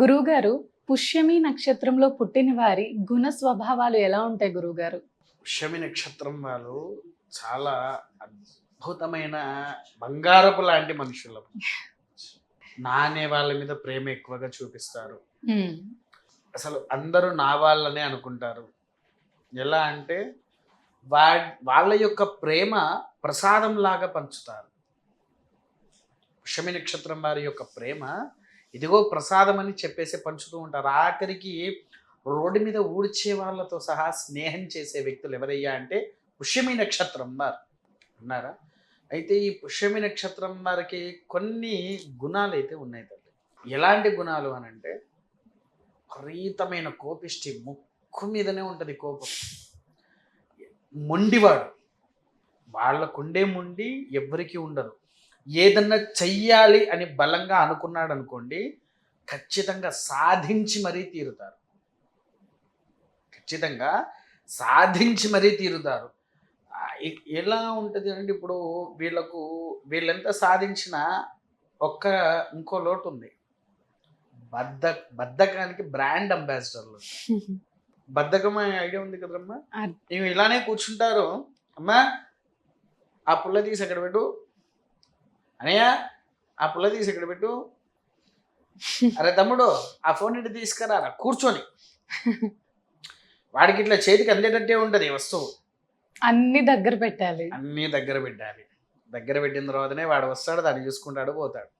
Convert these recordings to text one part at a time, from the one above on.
గురువుగారు పుష్యమి నక్షత్రంలో పుట్టిన వారి గుణ స్వభావాలు ఎలా ఉంటాయి గురువుగారు? పుష్యమి నక్షత్రం వాళ్ళు చాలా అద్భుతమైన బంగారపు లాంటి మనుషులు. నానే వాళ్ళ మీద ప్రేమ ఎక్కువగా చూపిస్తారు. అసలు అందరూ నా వాళ్ళనే అనుకుంటారు. ఎలా అంటే వా వాళ్ళ యొక్క ప్రేమ ప్రసాదం లాగా పంచుతారు. పుష్యమి నక్షత్రం వారి యొక్క ప్రేమ ఇదిగో ప్రసాదం అని చెప్పేసి పంచుతూ ఉంటారు. ఆఖరికి రోడ్డు మీద ఊడ్చే వాళ్ళతో సహా స్నేహం చేసే వ్యక్తులు ఎవరయ్యా అంటే పుష్యమి నక్షత్రం వారు అన్నారా? అయితే ఈ పుష్యమి నక్షత్రం వారికి కొన్ని గుణాలు అయితే ఉన్నాయి తల్లి. ఎలాంటి గుణాలు అని అంటే విపరీతమైన కోపిష్టి ముక్కు మీదనే ఉంటుంది కోపం. మొండివాడు. వాళ్ళకుండే మొండి ఎవ్వరికీ ఉండదు. ఏదన్నా చెయ్యాలి అని బలంగా అనుకున్నాడు అనుకోండి ఖచ్చితంగా సాధించి మరీ తీరుతారు. ఖచ్చితంగా సాధించి మరీ తీరుతారు. ఎలా ఉంటుంది అంటే ఇప్పుడు వీళ్ళకు వీళ్ళెంత సాధించినా ఒక్క ఇంకో లోటు ఉంది బద్ద బద్ధకానికి బ్రాండ్ అంబాసిడర్లు. బద్ధకం అనే ఐడియా ఉంది కదమ్మా ఇలానే కూర్చుంటారు. అమ్మా ఆ పుల్ల తీసి అక్కడ పెట్టు? అనయ్య ఆ పుల్ల తీసి అక్కడ పెట్టు. అరే తమ్ముడు ఆ ఫోన్ ఇటు తీసుకురా కూర్చొని. వాడికి ఇట్లా చేతికి అందేటట్టే ఉంటుంది వస్తువు. అన్ని దగ్గర పెట్టాలి. అన్నీ దగ్గర పెట్టాలి. దగ్గర పెట్టిన తర్వాతనే వాడు వస్తాడు దాన్ని చూసుకుంటాడు పోతాడు.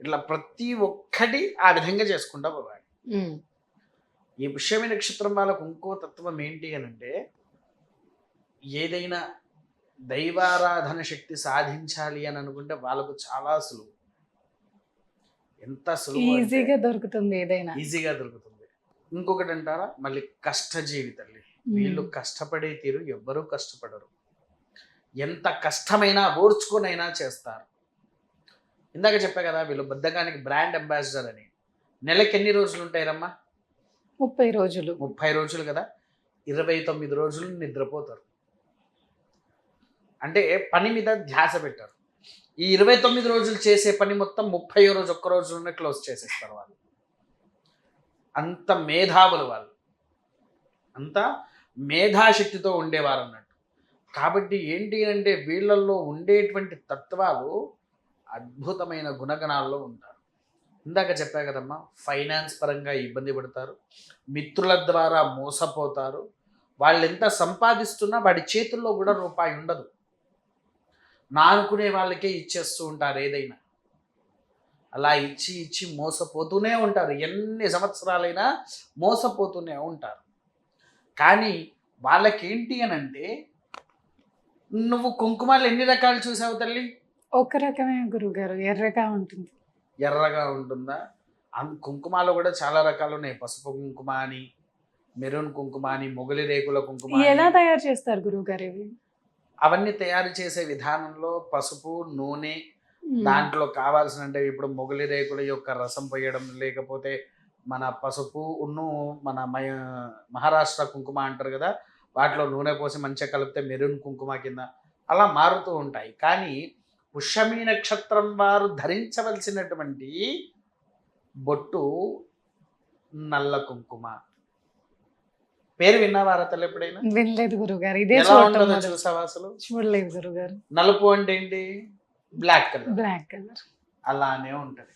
ఇట్లా ప్రతి ఒక్కటి ఆ విధంగా చేసుకుంటా పోవాలి. ఈ పుష్యమి నక్షత్రం వాళ్ళకు ఇంకో తత్వం ఏంటి అని అంటే ఏదైనా దైవారాధన శక్తి సాధించాలి అని అనుకుంటే వాళ్ళకు చాలా సులువు. ఎంత సులువు ఈజీగా దొరుకుతుంది ఏదైనా. ఈజీగా దొరుకుతుంది. ఇంకొకటి అంటారా? మళ్ళీ కష్టజీవి తల్లి వీళ్ళు కష్టపడే తీరు ఎవ్వరూ కష్టపడరు. ఎంత కష్టమైనా ఓర్చుకొనైనా చేస్తారు. ఇందాక చెప్పా కదా వీళ్ళు బద్దకానికి బ్రాండ్ అంబాసిడర్ అని. నెలకి ఎన్ని రోజులు ఉంటాయరమ్మా? ముప్పై రోజులు. ముప్పై రోజులు కదా. ఇరవై తొమ్మిది రోజులు నిద్రపోతారు. అంటే పని మీద ధ్యాస పెట్టారు. ఈ ఇరవై తొమ్మిది రోజులు చేసే పని మొత్తం ముప్పై రోజు ఒక్క రోజులోనే క్లోజ్ చేసేస్తారు వాళ్ళు. అంత మేధావులు వాళ్ళు. అంత మేధాశక్తితో ఉండేవారు అన్నట్టు. కాబట్టి ఏంటి అంటే వీళ్ళల్లో ఉండేటువంటి తత్వాలు అద్భుతమైన గుణగణాల్లో ఉంటారు. ఇందాక చెప్పా కదమ్మా ఫైనాన్స్ పరంగా ఇబ్బంది పడతారు మిత్రుల ద్వారా మోసపోతారు. వాళ్ళు ఎంత సంపాదిస్తున్నా వాడి చేతుల్లో కూడా రూపాయి ఉండదు. నా అనుకునే వాళ్ళకే ఇచ్చేస్తూ ఉంటారు ఏదైనా. అలా ఇచ్చి ఇచ్చి మోసపోతూనే ఉంటారు. ఎన్ని సంవత్సరాలైనా మోసపోతూనే ఉంటారు. కానీ వాళ్ళకేంటి అని అంటే నువ్వు కుంకుమాలు ఎన్ని రకాలు చూసావు తల్లి? ఒక రకమే గురువుగారు. ఎర్రగా ఉంటుంది. ఎర్రగా ఉంటుందా? కుంకుమాలు కూడా చాలా రకాలు ఉన్నాయి. పసుపు కుంకుమ అని మెరూన్ కుంకుమ అని మొగలి రేకుల కుంకుమ. ఎలా తయారు చేస్తారు గురువుగారు ఇవి? అవన్నీ తయారు చేసే విధానంలో పసుపు నూనె దాంట్లో కావాల్సిన అంటే ఇప్పుడు మొగలి రేకుల యొక్క రసం పోయడం లేకపోతే మన పసుపు ఉన్ను మన మయ మహారాష్ట్ర కుంకుమ అంటారు కదా వాటిలో నూనె పోసి మంచిగా కలిపితే మెరూన్ కుంకుమ కింద అలా మారుతూ ఉంటాయి. కానీ పుష్యమి నక్షత్రం వారు ధరించవలసినటువంటి బొట్టు నల్ల కుంకుమ. పేరు విన్నావారా తల్లి ఎప్పుడైనా? వినలేదు గురువుగారు. ఇదే ఎలా చూడటం ఉంటుందో మొదలు. చూసావా అసలు? చూడలేదు గురువుగారు. నలుపు అంటే ఏంటి? Black colour. Black colour. అలానే ఉంటది.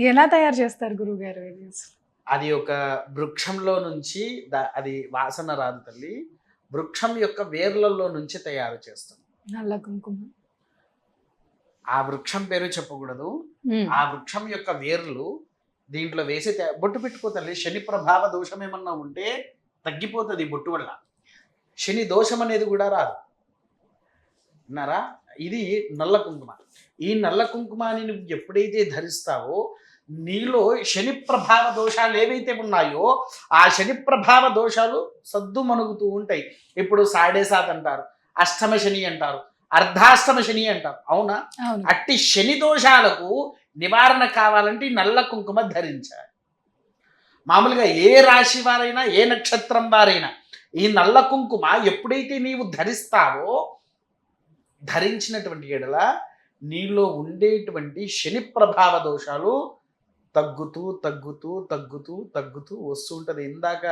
ఎలా తయారు చేస్తారు గురువుగారు ఇది అది ఒక వృక్షంలో నుంచి దా- అది వాసన రాదు తల్లి. వృక్షం యొక్క వేర్లలో నుంచి తయారు చేస్తాం. నల్ల కుంకుమ. ఆ వృక్షం పేరు చెప్పకూడదు. ఉమ్, ఆ వృక్షం యొక్క వేర్లు దీంట్లో వేసి బొట్టు పెట్టుకో తల్లి శని ప్రభావ దోషం ఏమన్నా ఉంటే తగ్గిపోతుంది బొట్టు వల్ల. శని దోషం అనేది కూడా రాదు. విన్నారా? ఇది నల్ల కుంకుమ. ఈ నల్ల కుంకుమాని నువ్వు ఎప్పుడైతే ధరిస్తావో నీలో శని ప్రభావ దోషాలు ఏవైతే ఉన్నాయో ఆ శని ప్రభావ దోషాలు సద్దు మణుగుతూ ఉంటాయి. ఇప్పుడు సాడే సాత్ అంటారు అష్టమ శని అంటారు అర్ధాష్టమ శని అంటారు. అవును. అట్టి శని దోషాలకు నివారణ కావాలంటే ఈ నల్ల కుంకుమ ధరించాలి. మామూలుగా ఏ రాశి వారైనా ఏ నక్షత్రం వారైనా ఈ నల్ల కుంకుమ ఎప్పుడైతే నీవు ధరిస్తావో ధరించినటువంటి ఎడల నీలో ఉండేటువంటి శని ప్రభావ దోషాలు తగ్గుతూ తగ్గుతూ తగ్గుతూ తగ్గుతూ వస్తుంటది ఇందాక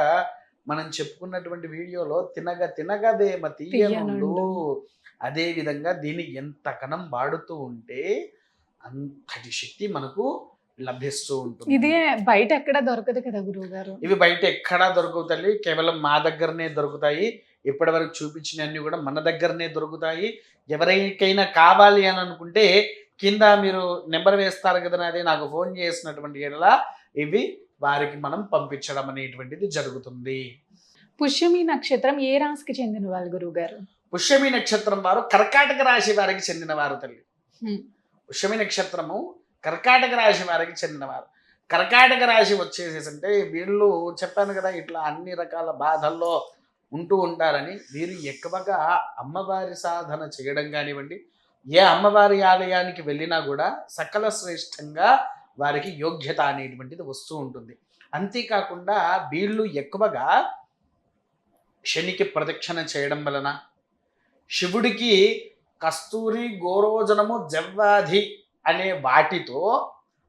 మనం చెప్పుకున్నటువంటి వీడియోలో తినగ తినగదేమ తీయనుండు. తీయనుండు. అదే విధంగా దీన్ని ఎంత కణం వాడుతూ ఉంటే అంతటి శక్తి మనకు లభిస్తూ ఉంటుంది. ఇది బయట ఎక్కడ దొరకదు కదా గురువు గారు ఇవి బయట ఎక్కడా దొరకవు తల్లి? కేవలం మా దగ్గరనే దొరుకుతాయి. ఇప్పటి వరకు చూపించినవన్నీ కూడా మన దగ్గరనే దొరుకుతాయి. ఎవరికైనా కావాలి అని అనుకుంటే కింద మీరు నెంబర్ వేస్తారు కదా నాది నాకు ఫోన్ చేసినటువంటి ఎడల ఇవి వారికి మనం పంపించడం అనేటువంటిది జరుగుతుంది. పుష్యమి నక్షత్రం ఏ రాశికి చెందిన వాళ్ళు గురువు గారు పుష్యమి నక్షత్రం వారు కర్కాటక రాశి వారికి చెందిన వారు తల్లి. పుష్యమి నక్షత్రము కర్కాటక రాశి వారికి చెందినవారు. కర్కాటక రాశి వచ్చేసేసి అంటే వీళ్ళు చెప్పాను కదా ఇట్లా అన్ని రకాల బాధల్లో ఉంటూ ఉంటారని వీరు ఎక్కువగా అమ్మవారి సాధన చేయడం కానివ్వండి ఏ అమ్మవారి ఆలయానికి వెళ్ళినా కూడా సకల శ్రేష్టంగా వారికి యోగ్యత అనేటువంటిది వస్తూ ఉంటుంది. అంతేకాకుండా వీళ్ళు ఎక్కువగా శనికి ప్రదక్షిణ చేయడం వలన శివుడికి కస్తూరి గోరోజనము జవ్వాధి అనే వాటితో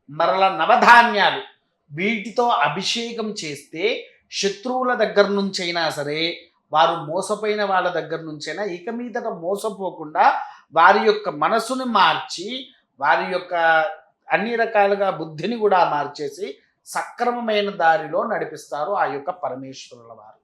మరల నవధాన్యాలు వీటితో అభిషేకం చేస్తే శత్రువుల దగ్గర నుంచైనా సరే వారు మోసపోయిన వాళ్ళ దగ్గర నుంచైనా ఇక మీదట మోసపోకుండా వారి యొక్క మనసుని మార్చి వారి యొక్క అన్ని రకాలుగా బుద్ధిని కూడా మార్చేసి సక్రమమైన దారిలో నడిపిస్తారు ఆ యొక్క పరమేశ్వరుల వారు.